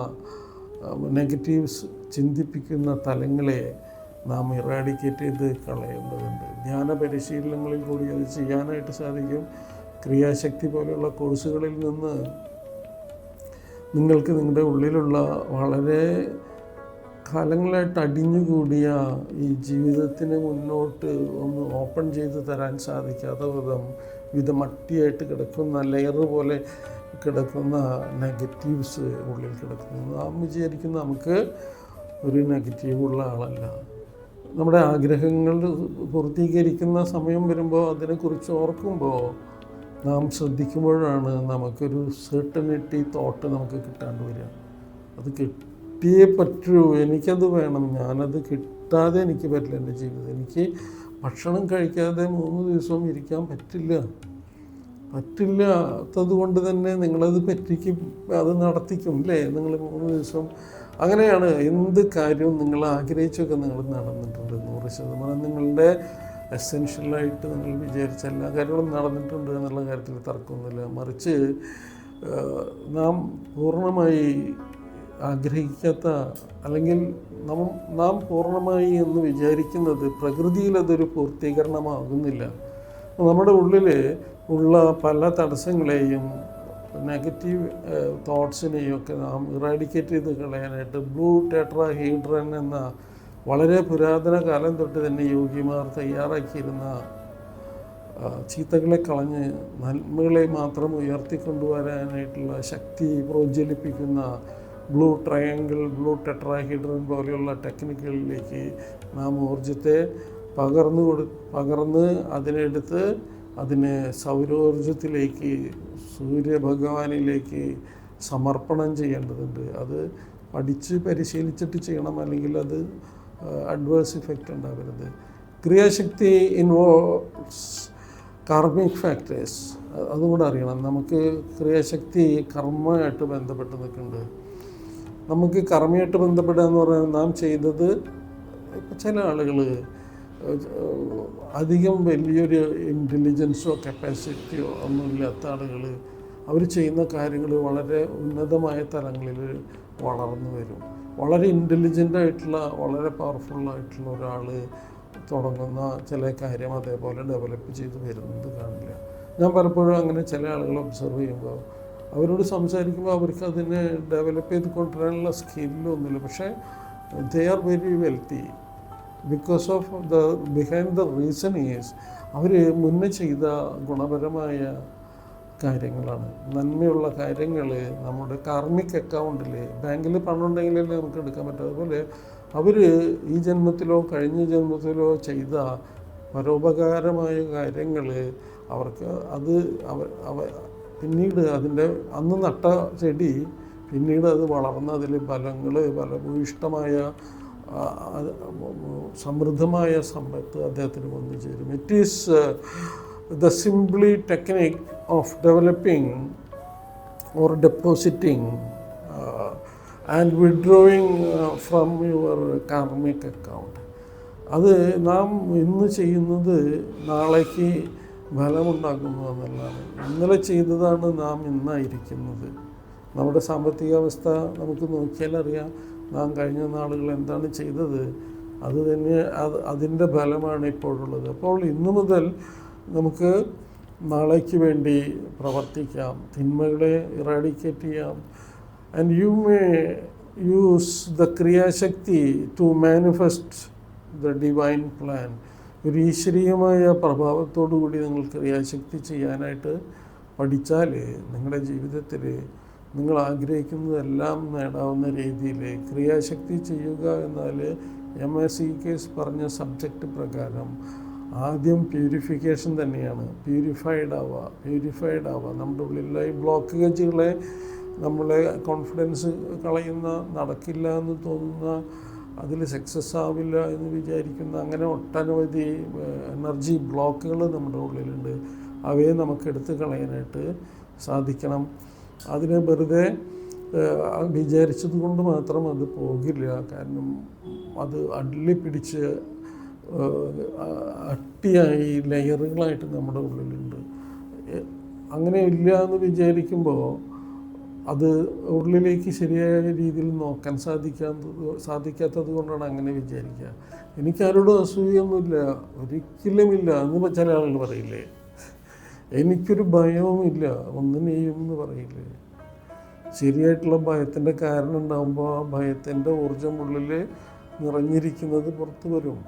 നെഗറ്റീവ്സ് ചിന്തിപ്പിക്കുന്ന തലങ്ങളെ നാം ഇറാഡിക്കേറ്റ് ചെയ്ത് കളയേണ്ടതുണ്ട്. ധ്യാന പരിശീലനങ്ങളിൽ കൂടി അത് ചെയ്യാനായിട്ട് സാധിക്കും. ക്രിയാശക്തി പോലെയുള്ള കോഴ്സുകളിൽ നിന്ന് നിങ്ങൾക്ക് നിങ്ങളുടെ ഉള്ളിലുള്ള വളരെ കാലങ്ങളായിട്ട് അടിഞ്ഞുകൂടിയ ഈ ജീവിതത്തിന് മുന്നോട്ട് ഒന്ന് ഓപ്പൺ ചെയ്ത് തരാൻ സാധിക്കാത്ത വിധം വിധമട്ടിയായിട്ട് കിടക്കുന്ന ലെയർ പോലെ കിടക്കുന്ന നെഗറ്റീവ്സ് ഉള്ളിൽ കിടക്കുന്നു നാം വിചാരിക്കുന്ന നമുക്ക് ഒരു നെഗറ്റീവ് ഉള്ള ആളല്ല. നമ്മുടെ ആഗ്രഹങ്ങൾ പൂർത്തീകരിക്കുന്ന സമയം വരുമ്പോൾ അതിനെക്കുറിച്ച് ഓർക്കുമ്പോൾ നാം ശ്രദ്ധിക്കുമ്പോഴാണ് നമുക്കൊരു സെർട്ടനിറ്റി തോട്ട് നമുക്ക് കിട്ടാണ്ട് വരിക. അത് കിട്ടിയേ പറ്റൂ. എനിക്കത് വേണം. ഞാനത് കിട്ടാതെ എനിക്ക് പറ്റില്ല എന്റെ ജീവിതം. എനിക്ക് ഭക്ഷണം കഴിക്കാതെ മൂന്ന് ദിവസവും ഇരിക്കാൻ പറ്റില്ല. പറ്റില്ലാത്തത് കൊണ്ട് തന്നെ നിങ്ങളത് പറ്റിക്കും അത് നടത്തിക്കും അല്ലേ? നിങ്ങൾ മൂന്ന് ദിവസം അങ്ങനെയാണ് എന്ത് കാര്യവും നിങ്ങൾ ആഗ്രഹിച്ചൊക്കെ നിങ്ങൾ നടന്നിട്ടുണ്ട്. നൂറ് ശതമാനം നിങ്ങളുടെ എസെൻഷ്യലായിട്ട് നിങ്ങൾ വിചാരിച്ച എല്ലാ കാര്യങ്ങളും നടന്നിട്ടുണ്ട് എന്നുള്ള കാര്യത്തിൽ തർക്കമൊന്നുമില്ല. മറിച്ച് നാം പൂർണമായി ആഗ്രഹിക്കാത്ത അല്ലെങ്കിൽ നാം നാം പൂർണമായി എന്ന് വിചാരിക്കുന്നത് പ്രകൃതിയിൽ അതൊരു പൂർത്തീകരണമാകുന്നില്ല. നമ്മുടെ ഉള്ളിൽ ഉള്ള പല തടസ്സങ്ങളെയും നെഗറ്റീവ് തോട്ട്സിനെയും ഒക്കെ നാം ഇറാഡിക്കേറ്റ് ചെയ്ത് കളയാനായിട്ട് ബ്ലൂ ടെട്രാ ഹീഡ്രൻ എന്ന വളരെ പുരാതന കാലം തൊട്ട് തന്നെ യോഗിമാർ തയ്യാറാക്കിയിരുന്ന ചീത്തകളെ കളഞ്ഞ് നന്മകളെ മാത്രം ഉയർത്തിക്കൊണ്ടുവരാനായിട്ടുള്ള ശക്തി പ്രോജ്വലിപ്പിക്കുന്ന ബ്ലൂ ട്രയാങ്കിൾ ബ്ലൂ ടെട്രാഹീഡ്രൻ പോലെയുള്ള ടെക്നിക്കുകളിലേക്ക് നാം ഊർജത്തെ പകർന്നു കൊടു പകർന്ന് അതിനെടുത്ത് അതിനെ സൗരോർജത്തിലേക്ക് സൂര്യഭഗവാനിലേക്ക് സമർപ്പണം ചെയ്യേണ്ടതുണ്ട്. അത് പഠിച്ച് പരിശീലിച്ചിട്ട് ചെയ്യണം അല്ലെങ്കിൽ അത് അഡ്വേഴ്സ് ഇഫക്റ്റ് ഉണ്ടാവരുത് ക്രിയാശക്തി ഇൻവോൾവ്സ് കാർമിക് ഫാക്ടേഴ്സ് അതും കൂടെ അറിയണം. നമുക്ക് ക്രിയാശക്തി കർമ്മമായിട്ട് ബന്ധപ്പെട്ട് നിൽക്കുന്നുണ്ട്. നമുക്ക് കർമ്മയായിട്ട് ബന്ധപ്പെടുക എന്ന് പറയുന്നത് നാം ചെയ്തത് ചില ആളുകൾ അധികം വലിയൊരു ഇന്റലിജൻസോ കപ്പാസിറ്റിയോ ഒന്നുമില്ലാത്ത ആളുകൾ അവർ ചെയ്യുന്ന കാര്യങ്ങൾ വളരെ ഉന്നതമായ തലങ്ങളിൽ വളർന്നു വരും. വളരെ ഇന്റലിജന്റ് ആയിട്ടുള്ള വളരെ പവർഫുൾ ആയിട്ടുള്ള ഒരാൾ തുടങ്ങുന്ന ചില കാര്യം അതേപോലെ ഡെവലപ്പ് ചെയ്ത് വരുന്നത് കാണില്ല. ഞാൻ പലപ്പോഴും അങ്ങനെ ചില ആളുകൾ ഒബ്സർവ് ചെയ്യുമ്പോൾ അവരോട് സംസാരിക്കുമ്പോൾ അവർക്ക് അതിനെ ഡെവലപ്പ് ചെയ്ത് കൊണ്ടുവരാനുള്ള സ്കില്ലൊന്നുമില്ല പക്ഷേ they are very wealthy because of the behind the reason is അവർ മുന്നേ ചെയ്ത ഗുണപരമായ കാര്യങ്ങളാണ്. നന്മയുള്ള കാര്യങ്ങൾ നമ്മുടെ കാർമിക് അക്കൗണ്ടിൽ ബാങ്കിൽ പണം ഉണ്ടെങ്കിലല്ലേ നമുക്ക് എടുക്കാൻ പറ്റും. അതുപോലെ അവർ ഈ ജന്മത്തിലോ കഴിഞ്ഞ ജന്മത്തിലോ ചെയ്ത പരോപകാരമായ കാര്യങ്ങൾ അവർക്ക് അത് അവ പിന്നീട് അതിന്റെ അന്ന് നട്ട ചെടി പിന്നീട് അത് വളർന്ന് അതിൽ ഫലങ്ങൾ ഫലഭൂയിഷ്ടമായ സമൃദ്ധമായ സമ്പത്ത് അദ്ദേഹത്തിന് വന്നു ചേരും. It is the simply technique of developing or depositing and withdrawing from your karmic account അത് നാം ഇന്ന് ചെയ്യുന്നത് നാളേക്ക് ഫലമുണ്ടാക്കുന്നു എന്നുള്ളതാണ് ഇന്നലെ ചെയ്തതാണ് നാം ഇന്നായിരിക്കുന്നത്. നമ്മുടെ സാമ്പത്തിക അവസ്ഥ നമുക്ക് നോക്കിയാൽ അറിയാം നാം കഴിഞ്ഞ നാളുകൾ എന്താണ് ചെയ്തത്? അത് തന്നെ അത് അതിന്റെ ഫലമാണ് ഇപ്പോഴുള്ളത്. അപ്പോൾ ഇന്നു മുതൽ നമുക്ക് നാളേക്ക് വേണ്ടി പ്രവർത്തിക്കാം. തിന്മകളെ ഇറാഡിക്കേറ്റ് ചെയ്യാം. And you may use the ക്രിയാശക്തി to manifest the divine plan ഒരു ഈശ്വരീയമായ പ്രഭാവത്തോടു കൂടി നിങ്ങൾ ക്രിയാശക്തി ചെയ്യാനായിട്ട് പഠിച്ചാൽ നിങ്ങളുടെ ജീവിതത്തിൽ നിങ്ങൾ ആഗ്രഹിക്കുന്നതെല്ലാം നേടാവുന്ന രീതിയിൽ ക്രിയാശക്തി ചെയ്യുക എന്നാൽ എം എസ് സി കേസ് പറഞ്ഞ സബ്ജക്റ്റ് പ്രകാരം ആദ്യം പ്യൂരിഫിക്കേഷൻ തന്നെയാണ്. പ്യൂരിഫൈഡ് ആവുക പ്യൂരിഫൈഡ് ആവുക. നമ്മുടെ ഉള്ളിലുള്ള ഈ ബ്ലോക്കേജുകളെ നമ്മളെ കോൺഫിഡൻസ് കളയുന്ന നടക്കില്ല എന്ന് തോന്നുന്ന അതിൽ സക്സസ് ആവില്ല എന്ന് വിചാരിക്കുന്ന അങ്ങനെ ഒട്ടനവധി എനർജി ബ്ലോക്കുകൾ നമ്മുടെ ഉള്ളിലുണ്ട്. അവയെ നമുക്ക് എടുത്തു കളയാനായിട്ട് സാധിക്കണം. അതിന് വെറുതെ വിചാരിച്ചത് കൊണ്ട് മാത്രം അത് പോകില്ല. കാരണം അത് അള്ളി പിടിച്ച് അട്ടിയായി ലെയറുകളായിട്ട് നമ്മുടെ ഉള്ളിലുണ്ട്. അങ്ങനെ ഇല്ല എന്ന് വിചാരിക്കുമ്പോൾ അത് ഉള്ളിലേക്ക് ശരിയായ രീതിയിൽ നോക്കാൻ സാധിക്കാത്തത് സാധിക്കാത്തത് കൊണ്ടാണ് അങ്ങനെ വിചാരിക്കുക. എനിക്കാരോടും അസൂയൊന്നുമില്ല. ഒരിക്കലുമില്ല എന്ന് ചില ആളുകൾ പറയില്ലേ? എനിക്കൊരു ഭയവുമില്ല. ഒന്നിനെയും എന്ന് പറയില്ലേ? ശരിയായിട്ടുള്ള ഭയത്തിന്റെ കാരണം ഉണ്ടാകുമ്പോൾ ആ ഭയത്തിന്റെ ഊർജം ഉള്ളിൽ നിറഞ്ഞിരിക്കുന്നത് പുറത്തു വരും.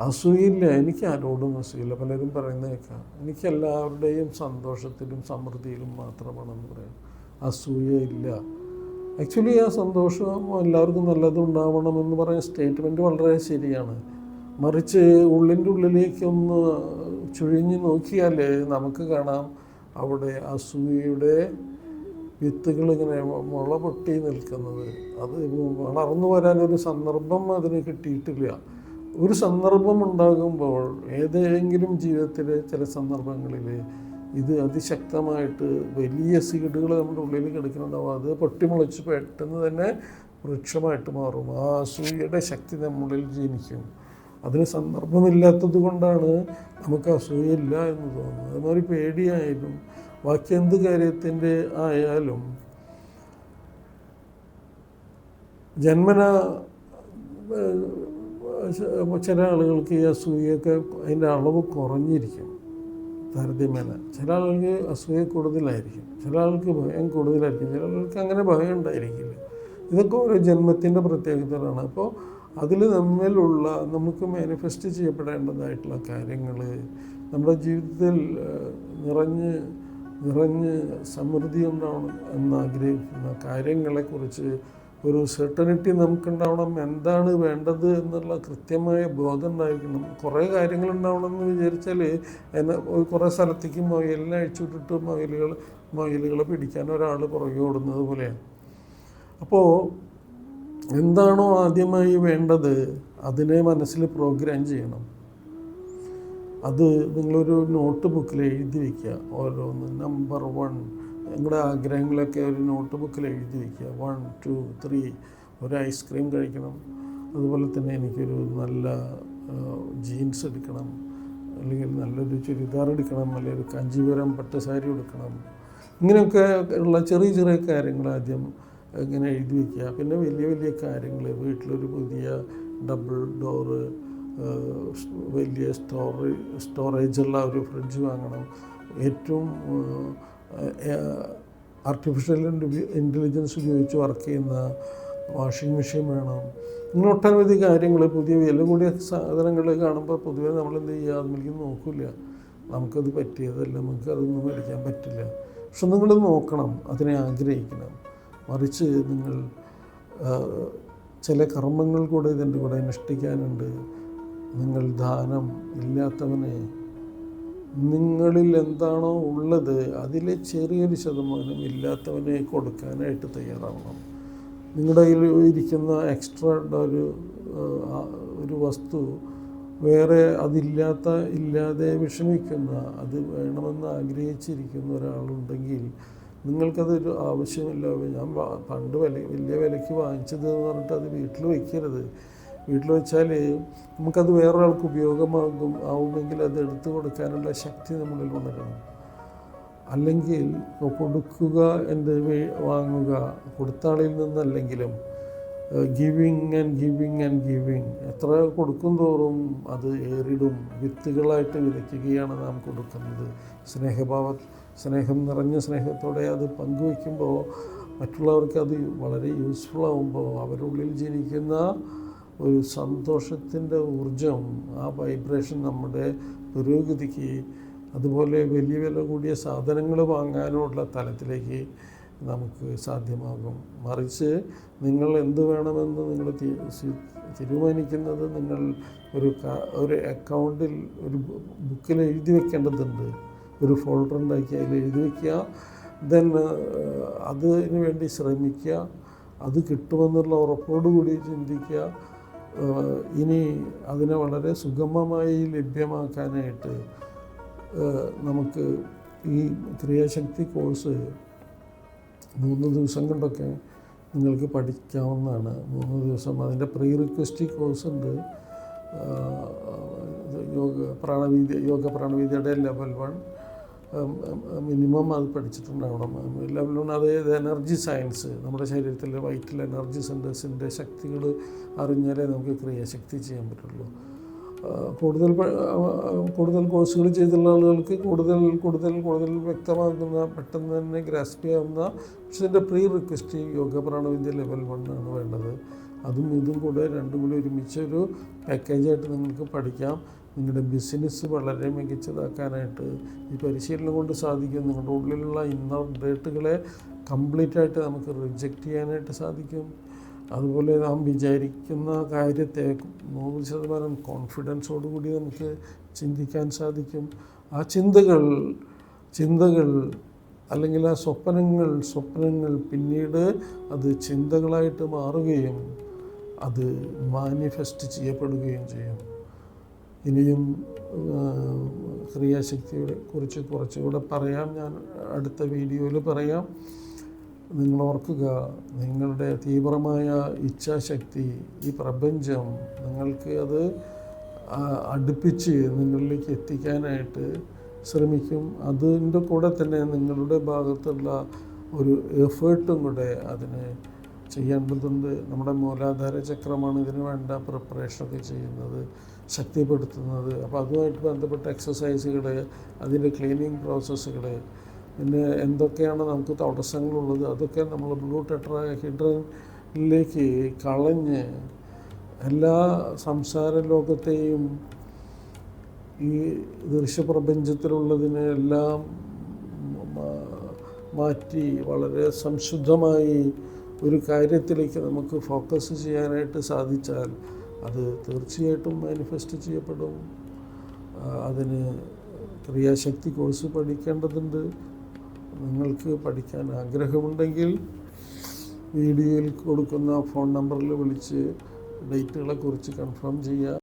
അസൂയില്ല എനിക്ക് ആരോടും അസൂയില്ല പലരും പറയുന്നത് കേൾക്കാം എനിക്ക് എല്ലാവരുടെയും സന്തോഷത്തിലും സമൃദ്ധിയിലും മാത്രമാണെന്ന് പറയാം. അസൂയ ഇല്ല. ആക്ച്വലി ആ സന്തോഷം എല്ലാവർക്കും നല്ലത് ഉണ്ടാവണമെന്ന് പറയുന്ന സ്റ്റേറ്റ്മെന്റ് വളരെ ശരിയാണ്. മറിച്ച് ഉള്ളിന്റെ ഉള്ളിലേക്കൊന്ന് ചുഴിഞ്ഞു നോക്കിയാൽ നമുക്ക് കാണാം അവിടെ അസൂയയുടെ വിത്തുകൾ ഇങ്ങനെ മുള പൊട്ടി നിൽക്കുന്നത്. അത് വളർന്നു വരാനൊരു സന്ദർഭം അതിന് കിട്ടിയിട്ടില്ല. ഒരു സന്ദർഭം ഉണ്ടാകുമ്പോൾ ഏതെങ്കിലും ജീവിതത്തിലെ ചില സന്ദർഭങ്ങളിൽ ഇത് അതിശക്തമായിട്ട് വലിയ സീഡുകൾ നമ്മുടെ ഉള്ളിൽ കിടക്കുന്നുണ്ടാവും. അത് പൊട്ടിമുളച്ച് പെട്ടെന്ന് തന്നെ വൃക്ഷമായിട്ട് മാറും. ആ അസൂയയുടെ ശക്തി നമ്മളിൽ ജനിക്കും. അതിന് സന്ദർഭമില്ലാത്തത് കൊണ്ടാണ് നമുക്ക് അസൂയയില്ല എന്ന് തോന്നുന്നത്. അതുമാതിരി പേടിയായാലും ബാക്കി എന്ത് കാര്യത്തിന്റെ ആയാലും ജന്മന ചില ആളുകൾക്ക് ഈ അസൂയൊക്കെ അതിന്റെ അളവ് കുറഞ്ഞിരിക്കും. താരതമ്യേന ചില ആളുകൾക്ക് അസൂയ കൂടുതലായിരിക്കും. ചില ആൾക്ക് ഭയം കൂടുതലായിരിക്കും. ചില ആളുകൾക്ക് അങ്ങനെ ഭയം ഉണ്ടായിരിക്കില്ല. ഇതൊക്കെ ഒരു ജന്മത്തിന്റെ പ്രത്യേകതകളാണ്. അപ്പോൾ അതിൽ നമ്മിലുള്ള നമുക്ക് മാനിഫെസ്റ്റ് ചെയ്യപ്പെടേണ്ടതായിട്ടുള്ള കാര്യങ്ങൾ നമ്മുടെ ജീവിതത്തിൽ നിറഞ്ഞ് നിറഞ്ഞ് സമൃദ്ധി ഉണ്ടാവണം എന്നാഗ്രഹിക്കുന്ന കാര്യങ്ങളെക്കുറിച്ച് ഒരു സെർട്ടനിറ്റി നമുക്കുണ്ടാവണം. എന്താണ് വേണ്ടത് എന്നുള്ള കൃത്യമായ ബോധം ഉണ്ടായിരിക്കണം. കുറേ കാര്യങ്ങളുണ്ടാവണം എന്ന് വിചാരിച്ചാൽ എന്നെ കുറേ സ്ഥലത്തേക്ക് മൊയിലിനെ അഴിച്ചുവിട്ടിട്ട് മൊയിലുകൾ മൊയിലുകളെ പിടിക്കാൻ ഒരാൾ പുറകെ ഓടുന്നത് പോലെയാണ്. അപ്പോൾ എന്താണോ ആദ്യമായി വേണ്ടത് അതിനെ മനസ്സിൽ പ്രോഗ്രാം ചെയ്യണം. അത് നിങ്ങളൊരു നോട്ട് ബുക്കിൽ എഴുതി വയ്ക്കുക ഓരോന്ന് നമ്പർ വൺ നിങ്ങളുടെ ആഗ്രഹങ്ങളൊക്കെ ഒരു നോട്ട് ബുക്കിൽ എഴുതി വയ്ക്കുക വൺ ടു ത്രീ ഒരു ഐസ്ക്രീം കഴിക്കണം. അതുപോലെ തന്നെ എനിക്കൊരു നല്ല ജീൻസ് എടുക്കണം. അല്ലെങ്കിൽ നല്ലൊരു ചുരിദാർ എടുക്കണം. അല്ലെങ്കിൽ ഒരു കാഞ്ചീപുരം പട്ടുസാരി എടുക്കണം ഇങ്ങനെയൊക്കെ ഉള്ള ചെറിയ ചെറിയ കാര്യങ്ങൾ ആദ്യം ഇങ്ങനെ എഴുതി വയ്ക്കുക പിന്നെ വലിയ വലിയ കാര്യങ്ങൾ വീട്ടിലൊരു പുതിയ ഡബിൾ ഡോറ് വലിയ സ്റ്റോറേജ് സ്റ്റോറേജുള്ള ഒരു ഫ്രിഡ്ജ് വാങ്ങണം. ഏറ്റവും ആർട്ടിഫിഷ്യൽ ഇന്റലിജൻസ് ഉപയോഗിച്ച് വർക്ക് ചെയ്യുന്ന വാഷിംഗ് മെഷീൻ വേണം. ഇങ്ങനെ ഒട്ടനവധി കാര്യങ്ങൾ പുതിയ വില കൂടിയ സാധനങ്ങൾ കാണുമ്പോൾ പൊതുവേ നമ്മൾ എന്ത് ചെയ്യുക? അതിലേക്ക് നോക്കില്ല. നമുക്കത് പറ്റിയതല്ല നമുക്ക് അതൊന്നും മേടിക്കാൻ പറ്റില്ല. പക്ഷെ നിങ്ങൾ നോക്കണം അതിനെ ആഗ്രഹിക്കണം. മറിച്ച് നിങ്ങൾ ചില കർമ്മങ്ങൾ കൂടെ ഇതിന്റെ കൂടെ അനുഷ്ഠിക്കാനുണ്ട്. നിങ്ങൾ ദാനം ഇല്ലാത്തവനെ നിങ്ങളിൽ എന്താണോ ഉള്ളത് അതിലെ ചെറിയൊരു ശതമാനം ഇല്ലാത്തവനെ കൊടുക്കാനായിട്ട് തയ്യാറാവണം. നിങ്ങളുടെ കയ്യിൽ ഇരിക്കുന്ന എക്സ്ട്രാ ഒരു ഒരു വസ്തു വേറെ അതില്ലാത്ത ഇല്ലാതെ വിഷമിക്കുന്ന അത് വേണമെന്ന് ആഗ്രഹിച്ചിരിക്കുന്ന ഒരാളുണ്ടെങ്കിൽ നിങ്ങൾക്കതൊരു ആവശ്യമില്ല. ഞാൻ പണ്ട് വില വലിയ വിലയ്ക്ക് വാങ്ങിച്ചത് എന്ന് പറഞ്ഞിട്ട് അത് വീട്ടിൽ വയ്ക്കരുത്. വീട്ടിൽ വെച്ചാൽ നമുക്കത് വേറൊരാൾക്ക് ഉപയോഗമാകും ആവുമെങ്കിൽ അത് എടുത്തു കൊടുക്കാനുള്ള ശക്തി നമ്മളിൽ ഉണരണം അല്ലെങ്കിൽ കൊടുക്കുക എന്റെ വാങ്ങുക കൊടുത്താളിൽ നിന്നല്ലെങ്കിലും giving and giving and giving എത്ര കൊടുക്കും തോറും അത് ഏറിടും. വിത്തുകളായിട്ട് വിതയ്ക്കുകയാണ് നാം കൊടുക്കുന്നത്. സ്നേഹഭാവ സ്നേഹം നിറഞ്ഞ സ്നേഹത്തോടെ അത് പങ്കുവയ്ക്കുമ്പോൾ മറ്റുള്ളവർക്ക് അത് വളരെ അവരുടെ ഉള്ളിൽ ജനിക്കുന്ന ഒരു സന്തോഷത്തിന്റെ ഊർജം ആ വൈബ്രേഷൻ നമ്മുടെ പുരോഗതിക്ക് അതുപോലെ വലിയ വില കൂടിയ സാധനങ്ങൾ വാങ്ങാനുള്ള തലത്തിലേക്ക് നമുക്ക് സാധ്യമാകും. മറിച്ച് നിങ്ങൾ എന്ത് വേണമെന്ന് നിങ്ങൾ തീരുമാനിക്കുന്നത് നിങ്ങൾ ഒരു ഒരു അക്കൗണ്ടിൽ ഒരു ബുക്കിൽ എഴുതി വെക്കേണ്ടതുണ്ട്. ഒരു ഫോൾഡർ ഉണ്ടാക്കി അതിൽ എഴുതി വയ്ക്കുക ദെൻ അതിന് വേണ്ടി ശ്രമിക്കുക. അത് കിട്ടുമെന്നുള്ള ഉറപ്പോടുകൂടി ചിന്തിക്കുക. ഇനി അതിനെ വളരെ സുഗമമായി ലഭ്യമാക്കാനായിട്ട് നമുക്ക് ഈ ക്രിയാശക്തി കോഴ്സ് മൂന്ന് ദിവസം കൊണ്ടൊക്കെ നിങ്ങൾക്ക് പഠിക്കാവുന്നതാണ്. മൂന്ന് ദിവസം അതിന്റെ പ്രീ റിക്വസ്റ്റ് കോഴ്സ് ഉണ്ട്. യോഗ പ്രാണവീതി യോഗ പ്രാണവീതിയുടെ ലെവൽ വൺ. മിനിമം അത് പഠിച്ചിട്ടുണ്ടാവണം. വൺ അതായത് എനർജി സയൻസ് നമ്മുടെ ശരീരത്തിലെ വൈറ്റൽ എനർജി സെന്റേഴ്സിന്റെ ശക്തികൾ അറിഞ്ഞാലേ നമുക്ക് ക്രിയാശക്തി ചെയ്യാൻ പറ്റുള്ളൂ. കൂടുതൽ കൂടുതൽ കോഴ്സുകൾ ചെയ്തുള്ള ആളുകൾക്ക് കൂടുതൽ കൂടുതൽ കൂടുതൽ വ്യക്തമാകുന്ന പെട്ടെന്ന് തന്നെ ഗ്രാസ്പ് ചെയ്യാവുന്ന പക്ഷേ ഇതിന്റെ pre request Yoga Pranavidya level one ആണ് വേണ്ടത്. അതും ഇതും കൂടെ രണ്ടും കൂടി ഒരുമിച്ച് ഒരു പാക്കേജായിട്ട് നിങ്ങൾക്ക് പഠിക്കാം. നിങ്ങളുടെ ബിസിനസ് വളരെ മികച്ചതാക്കാനായിട്ട് ഈ പരിശീലനം കൊണ്ട് സാധിക്കും. നിങ്ങളുടെ ഉള്ളിലുള്ള ഇന്നർ ഡേറ്റുകളെ കംപ്ലീറ്റ് ആയിട്ട് നമുക്ക് റിജക്റ്റ് ചെയ്യാനായിട്ട് സാധിക്കും. അതുപോലെ നാം വിചാരിക്കുന്ന കാര്യത്തെ നൂറ് ശതമാനം കോൺഫിഡൻസോട് കൂടി നമുക്ക് ചിന്തിക്കാൻ സാധിക്കും. ആ ചിന്തകൾ ചിന്തകൾ അല്ലെങ്കിൽ ആ സ്വപ്നങ്ങൾ സ്വപ്നങ്ങൾ പിന്നീട് അത് ചിന്തകളായിട്ട് മാറുകയും അത് മാനിഫെസ്റ്റ് ചെയ്യപ്പെടുകയും ചെയ്യും. ഇനിയും ക്രിയാശക്തിയെ കുറിച്ച് കുറച്ചുകൂടെ പറയാം. ഞാൻ അടുത്ത വീഡിയോയിൽ പറയാം. നിങ്ങൾ ഓർക്കുക നിങ്ങളുടെ തീവ്രമായ ഇച്ഛാശക്തി ഈ പ്രപഞ്ചം നിങ്ങൾക്ക് അത് അടുപ്പിച്ച് നിങ്ങളിലേക്ക് എത്തിക്കാനായിട്ട് ശ്രമിക്കും. അതിന്റെ കൂടെ തന്നെ നിങ്ങളുടെ ഭാഗത്തുള്ള ഒരു എഫേർട്ടും കൂടെ അതിന് ചെയ്യേണ്ടതുണ്ട് നമ്മുടെ മൂലാധാര ചക്രമാണ് ഇതിന് വേണ്ട പ്രിപ്പറേഷനൊക്കെ ചെയ്യുന്നത്. ശക്തിപ്പെടുത്തുന്നത്. അപ്പോൾ അതുമായിട്ട് ബന്ധപ്പെട്ട എക്സസൈസുകൾ അതിന്റെ ക്ലീനിങ് പ്രോസസ്സുകൾ പിന്നെ എന്തൊക്കെയാണ് നമുക്ക് തടസ്സങ്ങളുള്ളത് അതൊക്കെ നമ്മൾ ബ്ലൂ ടെട്രാ ഹിഡ്രനിലേക്ക് കളഞ്ഞ് എല്ലാ സംസാര ലോകത്തെയും ഈ ദൃശ്യപ്രപഞ്ചത്തിലുള്ളതിനെ എല്ലാം മാറ്റി വളരെ സംശുദ്ധമായി ഒരു കാര്യത്തിലേക്ക് നമുക്ക് ഫോക്കസ് ചെയ്യാനായിട്ട് സാധിച്ചാൽ അത് തീർച്ചയായിട്ടും മാനിഫെസ്റ്റ് ചെയ്യപ്പെടും. അതിന് ക്രിയാശക്തി കോഴ്സ് പഠിക്കേണ്ടതുണ്ട്. നിങ്ങൾക്ക് പഠിക്കാൻ ആഗ്രഹമുണ്ടെങ്കിൽ വീഡിയോയിൽ കൊടുക്കുന്ന ഫോൺ നമ്പറിൽ വിളിച്ച് ഡേറ്റുകളെക്കുറിച്ച് കൺഫേം ചെയ്യുക